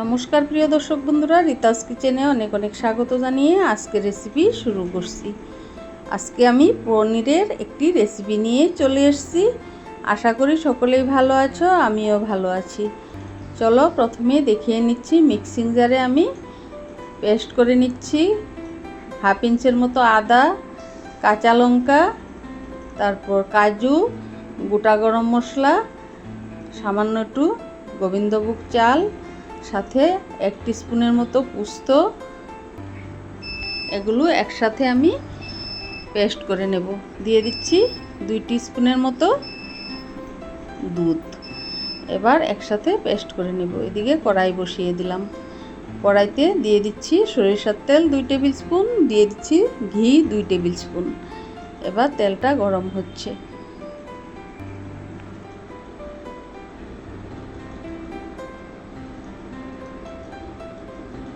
নমস্কার প্রিয় দর্শক বন্ধুরা, রিতাস কিচেনে অনেক অনেক স্বাগত জানিয়ে আজকে রেসিপি শুরু করছি। আজকে আমি পনিরের একটি রেসিপি নিয়ে চলে এসেছি। আশা করি সকলেই ভালো আছো, আমিও ভালো আছি। চলো প্রথমে দেখিয়ে নিচ্ছি মিক্সিং জারে আমি পেস্ট করে নিচ্ছি। হাফ ইঞ্চের মতো আদা, কাঁচা লঙ্কা, তারপর কাজু, গোটা গরম মশলা, সামান্য একটু গোবিন্দভোগ চাল সাথে এক স্পুনের মতো পুস্ত। এগুলো একসাথে আমি পেস্ট করে নেব। দিয়ে দিচ্ছি দুই স্পুনের মতো দুধ। এবার একসাথে পেস্ট করে নেব। এদিকে কড়াই বসিয়ে দিলাম। কড়াইতে দিয়ে দিচ্ছি সরিষার তেল দুই টেবিল স্পুন, দিয়ে দিচ্ছি ঘি দুই টেবিল স্পুন। এবার তেলটা গরম হচ্ছে।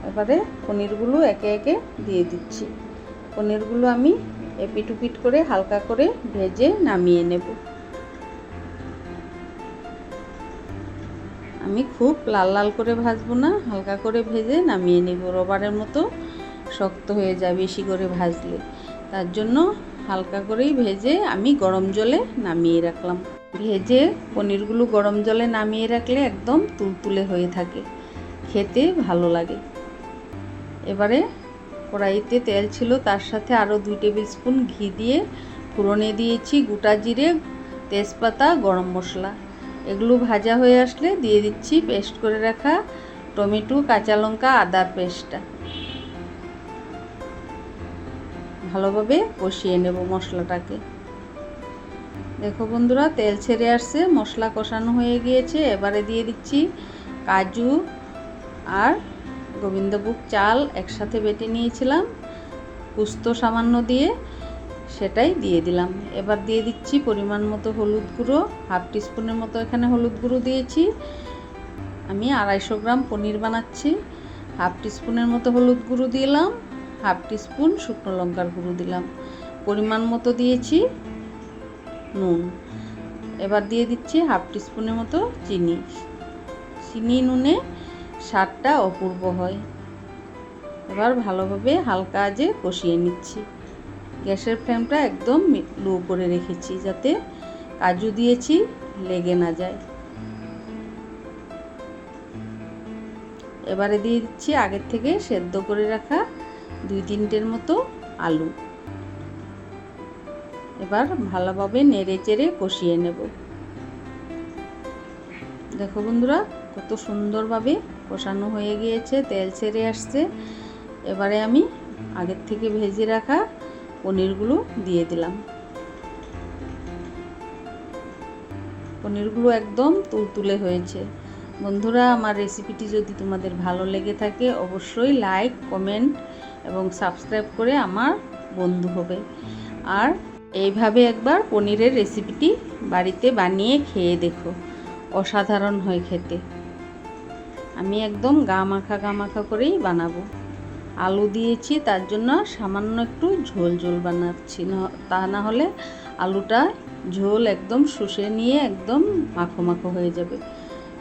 এবারে পনিরগুলো একে একে দিয়ে দিচ্ছি। পনিরগুলো আমি এপিট উপিট করে হালকা করে ভেজে নামিয়ে নেব। আমি খুব লাল লাল করে ভাজবো না, হালকা করে ভেজে নামিয়ে নেব। রবারের মতো শক্ত হয়ে যায় বেশি করে ভাজলে। তার জন্য হালকা করেই ভেজে আমি গরম জলে নামিয়ে রাখলাম। ভেজে পনিরগুলো গরম জলে নামিয়ে রাখলে একদম তুলতুলে হয়ে থাকে। খেতে ভালো লাগে। এবারে কড়াইতে তেল ছিল, তার সাথে আরও দুই টেবিল স্পুন ঘি দিয়ে ফোড়নে দিয়েছি গোটা জিরে, তেজপাতা, গরম মশলা। এগুলো ভাজা হয়ে আসলে দিয়ে দিচ্ছি পেস্ট করে রাখা টমেটো, কাঁচা লঙ্কা, আদার পেস্টটা। ভালোভাবে কষিয়ে নেব মশলাটাকে। দেখো বন্ধুরা, তেল ছেড়ে আসছে, মশলা কষানো হয়ে গিয়েছে। এবারে দিয়ে দিচ্ছি কাজু আর গোবিন্দভোগ চাল একসাথে বেটে নিয়েছিলাম, পুস্ত সামান্য দিয়ে সেটাই দিয়ে দিলাম। এবার দিয়ে দিচ্ছি পরিমাণ মতো হলুদ গুঁড়ো, হাফ টিস্পুনের মতো এখানে হলুদ গুঁড়ো দিয়েছি। আমি আড়াইশো গ্রাম পনির বানাচ্ছি, হাফ টিস্পুনের মতো হলুদ গুঁড়ো দিলাম, হাফ টিস্পুন শুকনো লঙ্কার গুঁড়ো দিলাম। পরিমাণ মতো দিয়েছি নুন। এবার দিয়ে দিচ্ছি হাফ টিস্পুনের মতো চিনি। চিনি, নুনে স্বাদটা অপূর্ব হয়। এবার ভালোভাবে হালকা আজে কষিয়ে নিচ্ছি। গ্যাসের ফ্লেমটা একদম লো করে রেখেছি যাতে কাজু দিয়েছি লেগে না যায়। এবারে দিয়ে দিচ্ছি আগের থেকে সেদ্ধ করে রাখা দুই তিনটের মতো আলু। এবার ভালোভাবে নেড়ে চেড়ে কষিয়ে নেব। দেখো বন্ধুরা, কত সুন্দরভাবে কষানো হয়ে গিয়েছে, তেল ছেড়ে আসছে। এবারে আমি আগের থেকে ভেজে রাখা পনিরগুলো দিয়ে দিলাম। পনিরগুলো একদম তুলতুলে হয়েছে। বন্ধুরা, আমার রেসিপিটি যদি তোমাদের ভালো লেগে থাকে, অবশ্যই লাইক, কমেন্ট এবং সাবস্ক্রাইব করে আমার বন্ধু হবে। আর এইভাবে একবার পনিরের রেসিপিটি বাড়িতে বানিয়ে খেয়ে দেখো। অসাধারণ হয় খেতে। আমি একদম গা মাখা গা মাখা করেই বানাবো। আলু দিয়েছি, তার জন্য সামান্য একটু ঝোল ঝোল বানাচ্ছি। তা না হলে আলুটা ঝোল একদম শুষে নিয়ে একদম মাখো মাখো হয়ে যাবে।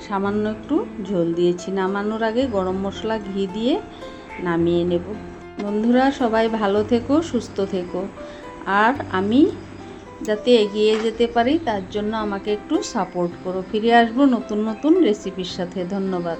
সামান্য একটু ঝোল দিয়েছি। নামানোর আগে গরম মশলা, ঘি দিয়ে নামিয়ে নেব। বন্ধুরা, সবাই ভালো থেকো, সুস্থ থেকো। আর আমি যাতে এগিয়ে যেতে পারি, তার জন্য আমাকে একটু সাপোর্ট করো। ফিরে আসব নতুন নতুন রেসিপির সাথে। ধন্যবাদ।